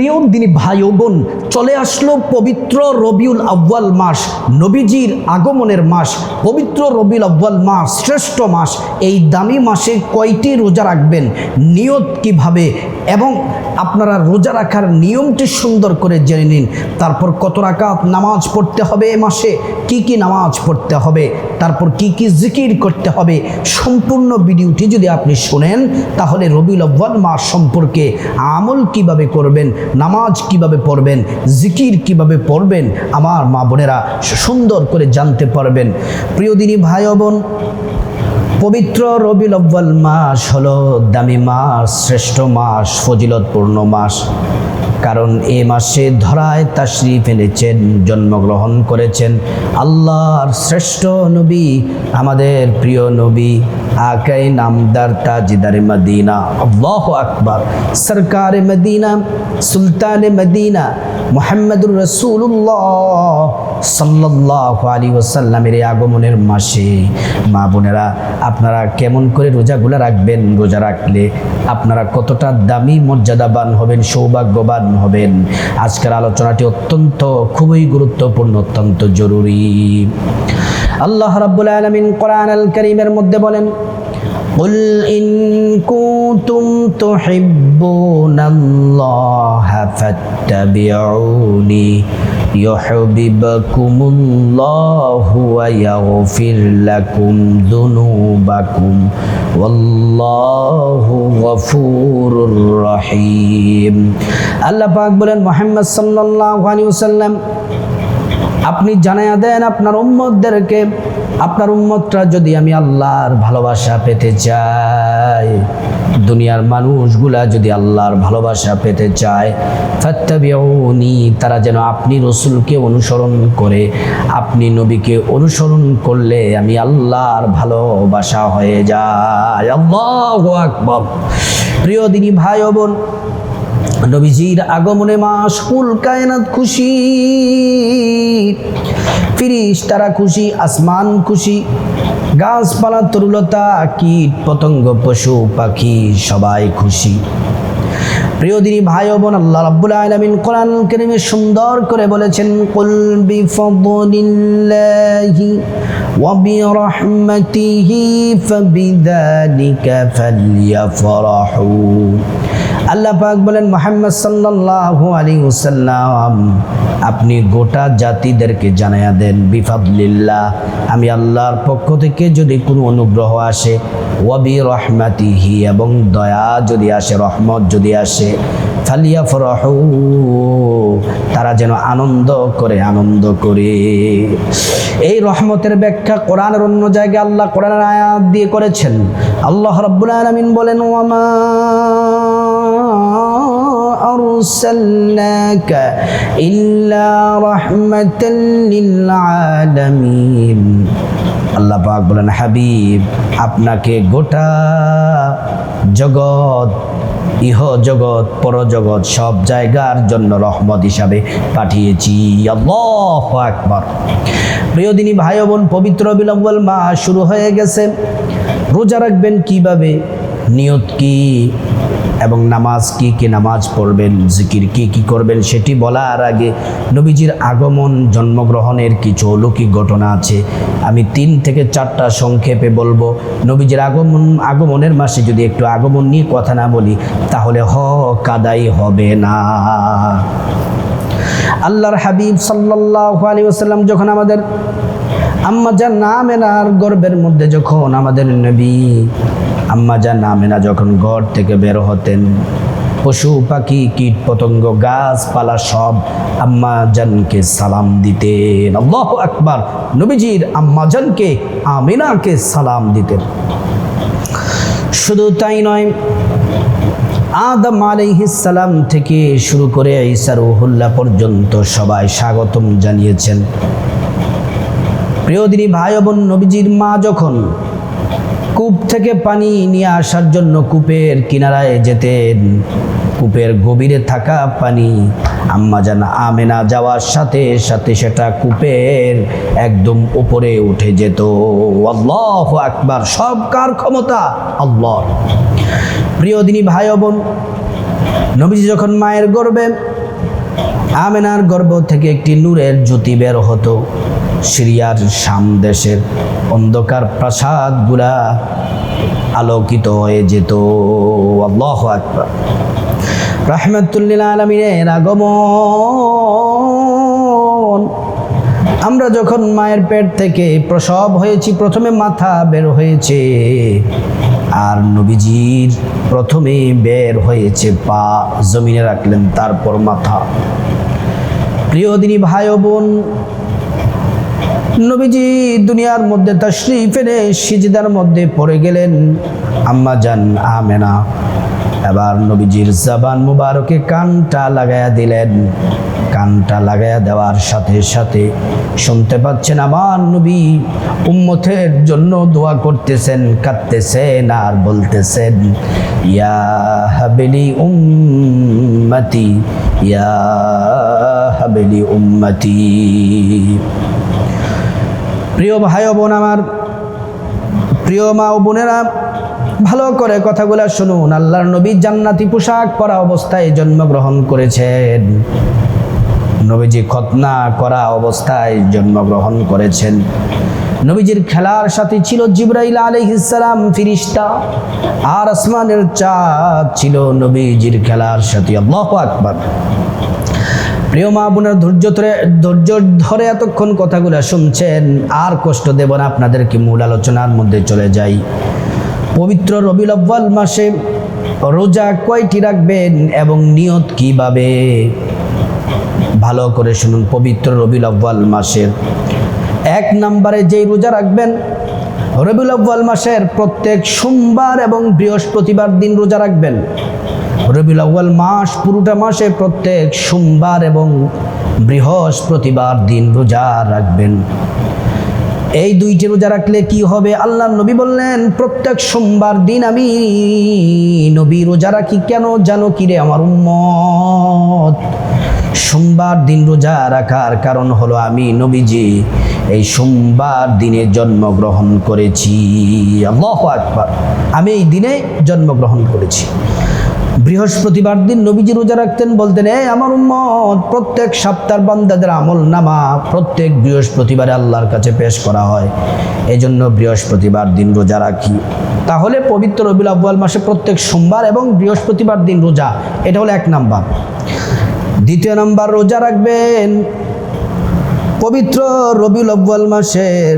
প্রিয় দিনী ভাই বোন, চলে আসলো পবিত্র রবিউল আব্বাল মাস, নবীজির আগমনের মাস, পবিত্র রবিউল আব্বাল মাস, শ্রেষ্ঠ মাস, এই দামি মাসে কয়টি রোজা রাখবেন? নিয়ত কীভাবে? এবং আপনারা রোজা রাখার নিয়মটি সুন্দর করে জেনে নিন। তারপর কত রাকাত নামাজ পড়তে হবে এ মাসে? কি কি নামাজ পড়তে হবে? তারপর কি কি জিকির করতে হবে? সম্পূর্ণ ভিডিওটি যদি আপনি শোনেন, তাহলে রবিউল আব্বাল মাস সম্পর্কে আমল কীভাবে করবেন, নামাজ কীভাবে পড়বেন, জিকির কীভাবে পড়বেন, আমার মা বোনেরা সুন্দর করে জানতে পারবেন। প্রিয় দিনী ভাই বোন পবিত্র রবিল আব্বাল মাস হলো দামি মাস, শ্রেষ্ঠ মাস, ফজিলতপূর্ণ মাস। কারণ এ মাসে ধরায় তাশরিফ ফেলেছেন জন্মগ্রহণ করেছেন আল্লাহর শ্রেষ্ঠ নবী, আমাদের প্রিয় নবী। আকাই নামদার তাজিদার মদিনা। আল্লাহ আকবার। সরকার মদিনা, সুলতান মদিনা, মোহাম্মদুর রসুল্লাহ সাল্লাহ আলী ওসাল্লামের আগমনের মাসে। মা বোনেরা, আপনারা কেমন করে রোজাগুলো রাখবেন? রোজা রাখলে আপনারা কতটা দামি মর্যাদাবান হবেন, সৌভাগ্যবান হবেন? আজকের আলোচনাটি অত্যন্ত, খুবই গুরুত্বপূর্ণ, অত্যন্ত জরুরি। আল্লাহ রাব্বুল আলমিন কোরআন আল করিমের মধ্যে বলেন قل إن كنتم تحبون الله فاتبعوني يحببكم الله ويغفر لكم ذنوبكم والله غفور رحيم আল্লাহ পাক বলেন মোহাম্মদ সাল্লাল্লাহু আলাইহি ওয়াসাল্লাম আপনি জানাইয়া দেন আপনার উম্মতদেরকে আপনার উম্মতরা যদি আমি আল্লাহর ভালোবাসা পেতে চাই, দুনিয়ার মানুষগুলা যদি আল্লাহর ভালোবাসা পেতে চায়, ফাত্তাবিউনি, তারা যেন আপনি রসুলকে অনুসরণ করে, আপনি নবীকে অনুসরণ করলে আমি আল্লাহর ভালোবাসা হয়ে যায় আল্লাহু আকবার। প্রিয় দিনী ভাই বোন, নবীজির আগমনে মাস কুল কায়নাত খুশি। ফিরিস, তারা খুশি, আসমান খুশি। গাছপালা, তরুলতা, কীট, পতঙ্গ, পশু, পাখি, সবাই খুশি। প্রিয় দিনী ভাই বোন, আল্লাহ রাব্বুল আলামিন কোরআন কারীমে সুন্দর করে বলেছেন, কুল বি বিফদলিল্লাহি ওয়া বি বিরহমাতিহি ফাবিযালিকা ফালইফরাহু আল্লাহ পাক বলেন, মোহাম্মদ সাল্লাল্লাহু আলাইহি ওয়াসাল্লাম, আপনি গোটা জাতিদেরকে জানায়া দেন, বিফাদলিল্লাহ। আমি আল্লাহর পক্ষ থেকে যদি কোনো অনুগ্রহ আসে ওয়াবি রহমাতিহি এবং দয়া যদি আসে, রহমত যদি আসে ফালিয়া ফরহু তারা যেন আনন্দ করে আনন্দ করে। এই রহমতের ব্যাখ্যা কোরআনের অন্য জায়গায় আল্লাহ কোরআনের আয়াত দিয়ে করেছেন। আল্লাহ রাব্বুল আলামিন বলেন, ওয়ামা أرسلناك إلا رحمة للعالمين আল্লাহ পাক বলেন হাবিব আপনাকে গোটা জগৎ ইহ জগৎ পরজগৎ সব জায়গার জন্য রহমত হিসাবে পাঠিয়েছি আল্লাহ আকবার প্রিয় দিনী ভাই ও বোন পবিত্র বিলম্বল মাস শুরু হয়ে গেছে রোজা রাখবেন কিভাবে নিয়ত কি এবং নামাজ কি কি নামাজ পড়বেন, জিকির কি কি করবেন সেটি বলার আগে নবীজির আগমন, জন্মগ্রহণের কিছু অলৌকিক ঘটনা আছে। আমি তিন থেকে চারটা সংক্ষেপে বলব। নবীজির আগমন, আগমনের মাসে যদি একটু আগমন নিয়ে কথা না বলি, তাহলে হ কাদাই হবে না। আল্লাহর হাবিব সাল্লাল্লাহু আলাইহি ওয়াসাল্লাম যখন আমাদের আম্মা যান নামেনার গর্বের মধ্যে যখন আমাদের নবী আম্মা যান যখন ঘর থেকে বের হতেন, পশু, পাখি, কীট পতঙ্গ, গাছপালা সব আম্মা জানকে সালাম দিতেন। আল্লাহ আকবার, নবীজির আম্মা জানকে, আমিনাকে সালাম দিতেন। শুধু তাই নয়, আদম আলাইহিসালাম থেকে শুরু করে ঈসা রুহুল্লাহ পর্যন্ত সবাই স্বাগতম জানিয়েছেন। প্রিয় দিনী ভাই বোন, নবীজির মা যখন কূপ থেকে পানি নিয়ে আসার জন্য কূপের কিনারায় যেতেন। কূপের গভীরে থাকা পানি আম্মা জান আমেনা যাওয়ার সাথে সাথে সেটা কূপের একদম উপরে উঠে যেত। আল্লাহ আকবার, সব কার ক্ষমতা? আল্লাহ প্রিয় দিনী ভাই বোন, নবীজি যখন মায়ের গর্বে, আমেনার গর্ভ থেকে একটি নূরের জ্যোতি বের হতো। সিরিয়ার শাম দেশের অন্ধকার প্রাসাদগুলা আলোকিত হয়ে যেত। আল্লাহ আকবার। রাহমাতুল্লিল আলমিনের আগমন। আমরা যখন মায়ের পেট থেকে প্রসব হয়েছি, প্রথমে মাথা বের হয়েছে, আর নবীজির প্রথমে বের হয়েছে পা জমিনে রাখলেন, তারপর মাথা। প্রিয় দিনী ভাই বোন নবীজি দুনিয়ার মধ্যে তশরিফ এনে সিজদার মধ্যে পড়ে গেলেন। আম্মা জান আমেনা। এবার নবীজির জবান মুবারকে কানটা লাগায়া দিলেন। কানটা লাগায়া দেওয়ার সাথে সাথে শুনতে পাচ্ছেন আমার নবী উম্মতের জন্য দোয়া করতেছেন, কাঁদতেছেন আর বলতেছেন, ইয়া হাবেলি উম্মতি, ইয়া হাবেলি উম্মতি। প্রিয় ভাই বোন আমার, প্রিয় মা ও বোনেরা, ভালো করে কথাগুলো শুনুন। আল্লাহর নবী জান্নাতি পোশাক পরা অবস্থায় জন্মগ্রহণ করেছেন। নবীজি খতনা করা অবস্থায় জন্মগ্রহণ করেছেন। নবীজির খেলার সাথে ছিল জিব্রাইল আলাইহিসসালাম ফিরিস্তা। আর আসমানের চাঁদ ছিল নবীজির খেলার সাথে। আল্লাহু আকবার। প্রিয় মা বোনের ধৈর্য ধরে ধৈর্য ধরে এতক্ষণ কথাগুলো শুনছেন, আর কষ্ট দেব না, আপনাদেরকে মূল আলোচনার মধ্যে চলে যাই। পবিত্র রবিউল আব্বাল মাসে রোজা কয়টি রাখবেন এবং নিয়ত কীভাবে? ভালো করে শুনুন, পবিত্র রবিউল আব্বাল মাসের। এক নম্বরে যেই রোজা রাখবেন, রবিউল আব্বাল মাসের প্রত্যেক সোমবার এবং বৃহস্পতিবার দিন রোজা রাখবেন। রবিউল আউ্য়াল মাস পুরোটা মাসে প্রত্যেক সোমবার এবং বৃহস্পতিবার দিন রোজা রাখবেন। এই দুইটি রোজা রাখলে কি হবে? আল্লাহ নবী বললেন, প্রত্যেক সোমবার দিন আমি নবী রোজা রাখি কেন জানো কি রে আমার উম্মত? সোমবার দিন রোজা রাখার কারণ হলো আমি নবীজি, এই সোমবার দিনে জন্মগ্রহণ করেছি। আল্লাহ আকবার। আমি এই দিনে জন্মগ্রহণ করেছি। বৃহস্পতিবার দিন নবীজি রোজা রাখতেন, বলতেন এই আমার উম্মত, প্রত্যেক সপ্তাহ বান্দাদের আমল নামা প্রত্যেক বৃহস্পতিবারে আল্লাহর কাছে পেশ করা হয়। এই জন্য বৃহস্পতিবার দিন রোজা রাখি। তাহলে পবিত্র রবিউল আব্বাল মাসে প্রত্যেক সোমবার এবং বৃহস্পতিবার দিন রোজা, এটা হলো এক নাম্বার। দ্বিতীয় নাম্বার, রোজা রাখবেন। পবিত্র রবিউল আব্বাল মাসের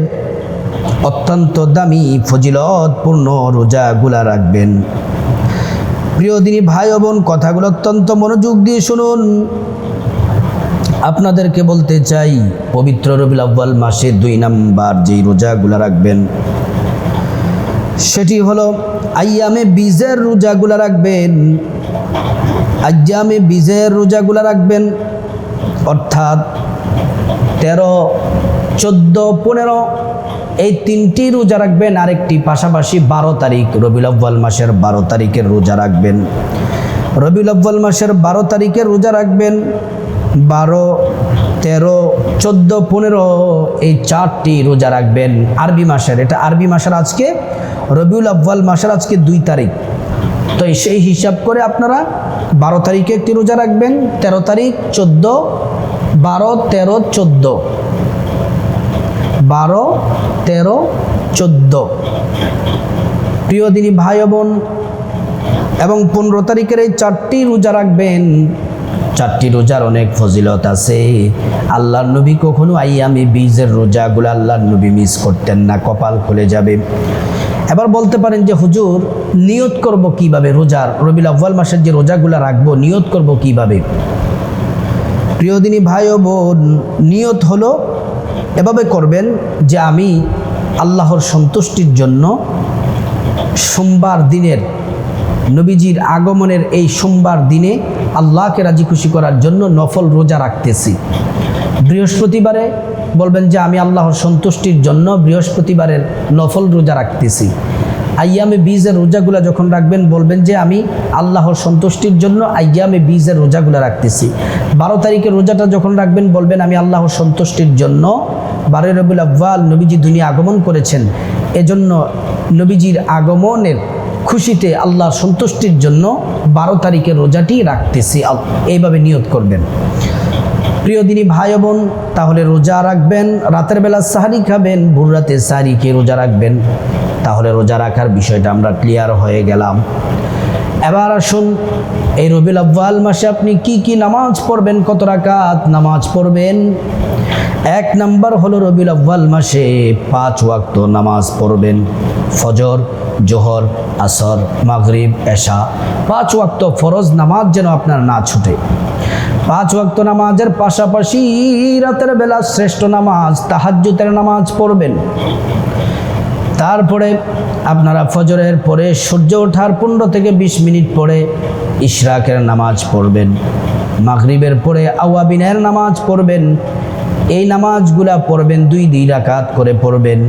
অত্যন্ত দামি, ফজিলতপূর্ণ রোজাগুলা রাখবেন। প্রিয় দিনী ভাই বোন, কথাগুলো অত্যন্ত মনোযোগ দিয়ে শুনুন। আপনাদেরকে বলতে চাই, পবিত্র রবিল আব্বাল মাসে দুই নাম্বার যেই রোজাগুলা রাখবেন, সেটি হলো আইয়ামে বীজের রোজাগুলা রাখবেন আজ্জামে বীজের রোজাগুলা রাখবেন, অর্থাৎ তেরো, চোদ্দ, পনেরো এই তিনটি রোজা রাখবেন, আরেকটি পাশাপাশি বারো তারিখ, রবিউল আব্বাল মাসের বারো তারিখের রোজা রাখবেন। রবিউল আব্বাল মাসের বারো তারিখের রোজা রাখবেন, বারো, তেরো, চোদ্দ, পনেরো, এই চারটি রোজা রাখবেন। আরবি মাসের, এটা আরবি মাসের আজকে, রবিউল আব্বাল মাসের আজকে দুই তারিখ। তো সেই হিসাব করে আপনারা বারো তারিখে একটি রোজা রাখবেন, তেরো তারিখ, চোদ্দ, বারো, তেরো, চোদ্দ। বারো, তেরো, চোদ্দ। প্রিয় দিনী ভাই বোন, এবং পনেরো তারিখের এই চারটি রোজা রাখবেন। চারটি রোজার অনেক ফজিলত আছে। আল্লাহর নবী কখনো আইয়ামি বীজের রোজাগুলো আল্লাহর নবী মিস করতেন না, কপাল খুলে যাবে। এবার বলতে পারেন যে, হুজুর, নিয়ত করব কীভাবে রোজার রবিল আব্বাল মাসের যে রোজাগুলো রাখব, নিয়ত করব কীভাবে? প্রিয় দিনী ভাই ও বোন, নিয়ত হলো এভাবে করবেন যে আমি আল্লাহর সন্তুষ্টির জন্য সোমবার দিনের নবীজির আগমনের এই সোমবার দিনে আল্লাহকে রাজি খুশি করার জন্য নফল রোজা রাখতেছি। বৃহস্পতিবারে বলবেন যে আমি আল্লাহর সন্তুষ্টির জন্য বৃহস্পতিবারের নফল রোজা রাখতেছি। আইয়ামে বীজের রোজাগুলা যখন রাখবেন, বলবেন যে আমি আল্লাহর সন্তুষ্টির জন্য আইয়ামে বীজের রোজাগুলা রাখতেছি। বারো তারিখের রোজাটা যখন রাখবেন, বলবেন আমি আল্লাহর সন্তুষ্টির জন্য বারোই রবিউল আব্বাল নবীজি দুনিয়া আগমন করেছেন। এজন্য নবীজির আগমনের খুশিতে আল্লাহর সন্তুষ্টির জন্য বারো তারিখের রোজাটি রাখতেছি। এইভাবে নিয়ত করবেন। প্রিয় দিনী ভাই বোন, তাহলে রোজা রাখবেন, রাতের বেলা সাহারি খাবেন, ভোর রাতে সাহারি খেয়ে রোজা রাখবেন। তাহলে রোজা রাখার বিষয়টা আমরা ক্লিয়ার হয়ে গেলাম। এবার আসুন, এই রবিউল আব্বাল মাসে আপনি কি কি নামাজ পড়বেন, কত রাকাত নামাজ পড়বেন? এক নাম্বার হলো রবিউল আব্বাল মাসে পাঁচ ওয়াক্ত নামাজ পড়বেন। ফজর, জোহর, আসর, মাগরিব, এশা, পাঁচ ওয়াক্ত ফরজ নামাজ যেন আপনার না ছুটে। পাঁচ ওয়াক্ত নামাজের পাশাপাশি রাতের বেলা শ্রেষ্ঠ নামাজ তাহাজ্জুতের নামাজ পড়বেন। তারপরে আপনারা ফজরের পরে সূর্য ওঠার পনেরো থেকে বিশ মিনিট পরে ইশরাকের নামাজ পড়বেন। মাগরিবের পরে আওয়াবিনের নামাজ পড়বেন। এই নামাজগুলা পড়বেন দুই দুই রাকাত করে পড়বেন।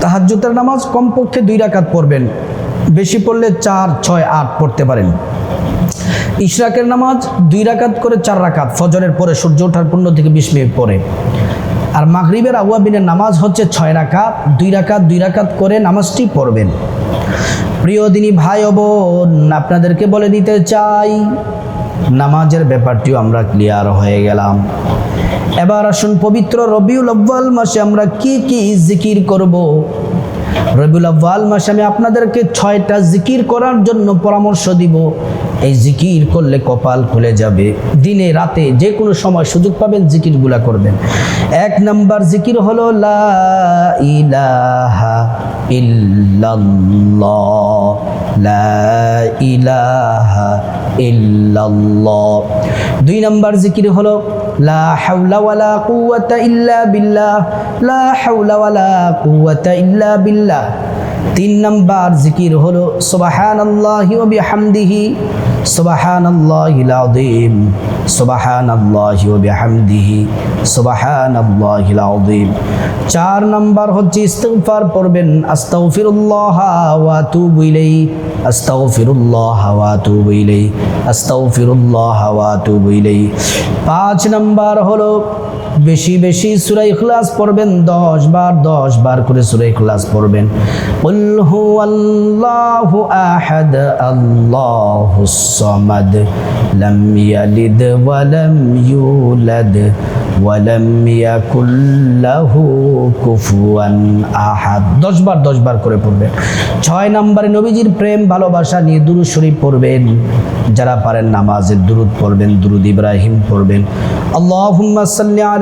তাহাজ্জুতের নামাজ কমপক্ষে দুই রাকাত পড়বেন। বেশি পড়লে চার, ছয়, আট পড়তে পারেন। ইশরাকের নামাজ দুই রাকাত করে চার রাকাত, ফজরের পরে সূর্য ওঠার পনেরো থেকে বিশ মিনিট পরে। আর মাগরিবের আউয়াবিনের নামাজ হচ্ছে ছয় রাকাত, দুই রাকাত দুই রাকাত করে নামাজটি পড়বেন। প্রিয় দিনী ভাই বোন, আপনাদেরকে বলে দিতে চাই, নামাজের ব্যাপারটিও আমরা ক্লিয়ার হয়ে গেলাম। এবার আসুন পবিত্র রবিউল আব্বাল মাসে আমরা কি কি জিকির করব? রবিউল আব্বাল মাসে আমি আপনাদেরকে ছয়টা জিকির করার জন্য পরামর্শ দিব। এই জিকির করলে কপাল খুলে যাবে। দিনে, রাতে যে কোনো সময় সুযোগ পাবেন জিকিরগুলা করবেন। এক নাম্বার জিকির হলো, লা ইলাহা লা ইলাহা দুই নাম্বার জিকির হলো লা হাওলা ওয়ালা কুওয়াতা ইল্লা বিল্লাহ, লা হাওলা ওয়ালা কুওয়াতা ইল্লা বিল্লাহ। তিন নাম্বার জিকির হলো সুবহানাল্লাহি ওয়া বিহামদিহি। সুবহানাল্লাহিল আযীম, সুবহানাল্লাহি ওয়া বিহামদিহি, সুবহানাল্লাহিল আযীম। চার নাম্বার হচ্ছে ইস্তিগফার পড়বেন, আস্তাগফিরুল্লাহ ওয়া আতুবু ইলাইহি, আস্তাগফিরুল্লাহ ওয়া আতুবু ইলাইহি, আস্তাগফিরুল্লাহ ওয়া আতুবু ইলাইহি। পাঁচ নাম্বার হলো বেশি বেশি সূরা ইখলাস পড়বেন, দশ বার দশ বার করে সূরা ইখলাস পড়বেন। কুল হুয়াল্লাহু আহাদ আল্লাহুস সামাদ, লাম ইয়ালিদ ওয়া লাম ইউলাদ, ওয়া লাম ইয়াকুল লাহু কুফুয়ান আহাদ। দশ বার দশ বার করে পড়বেন। ছয় নম্বরে নবীজির প্রেম, ভালোবাসা নিয়ে দুরুদ শরীফ পড়বেন। যারা পারেন নামাজের দুরুদ পড়বেন, দুরুদ ইব্রাহিম পড়বেন। আল্লাহুম্মা সাল্লি আলা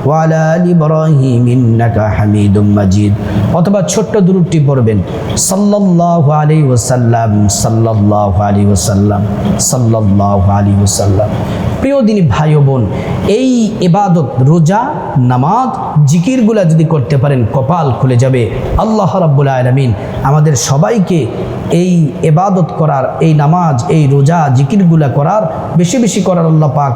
আলা ইব্রাহিম ওয়া আলা আলি ইব্রাহিম ইন্নাকা হামিদুম মাজিদ। অথবা ছোট্ট দুরুদটি পড়বেন, সাল্লাল্লাহু আলাইহি ওয়াসাল্লাম, সাল্লাল্লাহু আলাইহি ওয়াসাল্লাম, সাল্লাল্লাহু আলাইহি ওয়াসাল্লাম। প্রিয় দিনী, ভাই বোন, এই এবাদত রোজা, নামাজ, জিকিরগুলা যদি করতে পারেন, কপাল খুলে যাবে। আল্লাহ রাব্বুল আলামিন আমাদের সবাইকে এই এবাদত করার, এই নামাজ, এই রোজা, জিকিরগুলা করার, বেশি বেশি করার আল্লাহ পাক